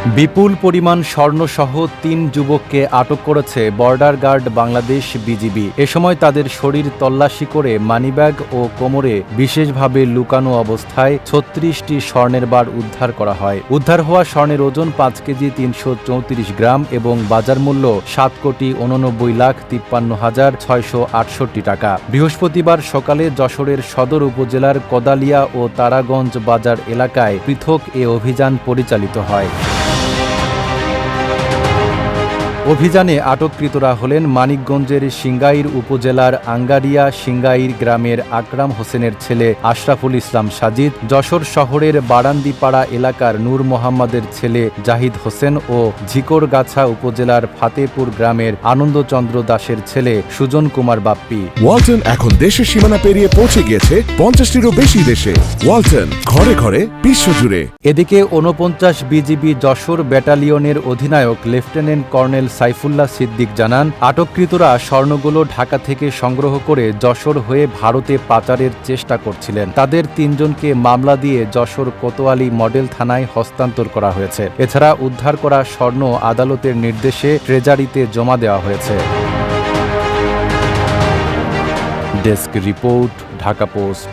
বিপুল পরিমাণ স্বর্ণসহ তিন যুবককে আটক করেছে বর্ডার গার্ড বাংলাদেশ বিজিবি। এ সময় তাদের শরীর তল্লাশি করে মানিব্যাগ ও কোমরে বিশেষভাবে লুকানো অবস্থায় ছত্রিশটি স্বর্ণের বার উদ্ধার করা হয়। উদ্ধার হওয়া স্বর্ণের ওজন পাঁচ কেজি তিনশো চৌত্রিশ গ্রাম এবং বাজার মূল্য সাত কোটি উননব্বই লাখ তিপ্পান্ন হাজার ছয়শো আটষট্টি টাকা। বৃহস্পতিবার সকালে যশোরের সদর উপজেলার কদালিয়া ও তারাগঞ্জ বাজার এলাকায় পৃথক এ অভিযান পরিচালিত হয়। অভিযানে আটককৃতরা হলেন মানিকগঞ্জের সিঙ্গাইর উপজেলার আঙ্গারিয়া সিঙ্গাইর গ্রামের আকরাম হোসেনের ছেলে আশরাফুল ইসলাম সাজিদ যশোর শহরের বারান্দিপাড়া এলাকার নূর মোহাম্মদের ছেলে জাহিদ হোসেন ও ঝিকরগাছা উপজেলার ফাতেপুর গ্রামের আনন্দচন্দ্র দাসের ছেলে সুজন কুমার বাপ্পি। ওয়ালটন এখন দেশের সীমানা পেরিয়ে পৌঁছে গিয়েছে পঞ্চাশটিরও বেশি দেশে। ওয়ালটন ঘরে ঘরে বিশ্বজুড়ে। এদিকে ঊনপঞ্চাশ বিজিবি যশোর ব্যাটালিয়নের অধিনায়ক লেফটেন্যান্ট কর্নেল সাইফুল্লাহ সিদ্দিক জানান, আটককৃতরা স্বর্ণগুলো ঢাকা থেকে সংগ্রহ করে যশোর হয়ে ভারতে পাচারের চেষ্টা করছিলেন। তাদের তিনজনকে মামলা দিয়ে যশোর কোতোয়ালি মডেল থানায় হস্তান্তর করা হয়েছে। এছাড়া উদ্ধার করা স্বর্ণ আদালতের নির্দেশে ট্রেজারিতে জমা দেওয়া হয়েছে। Desk report, Dhaka Post.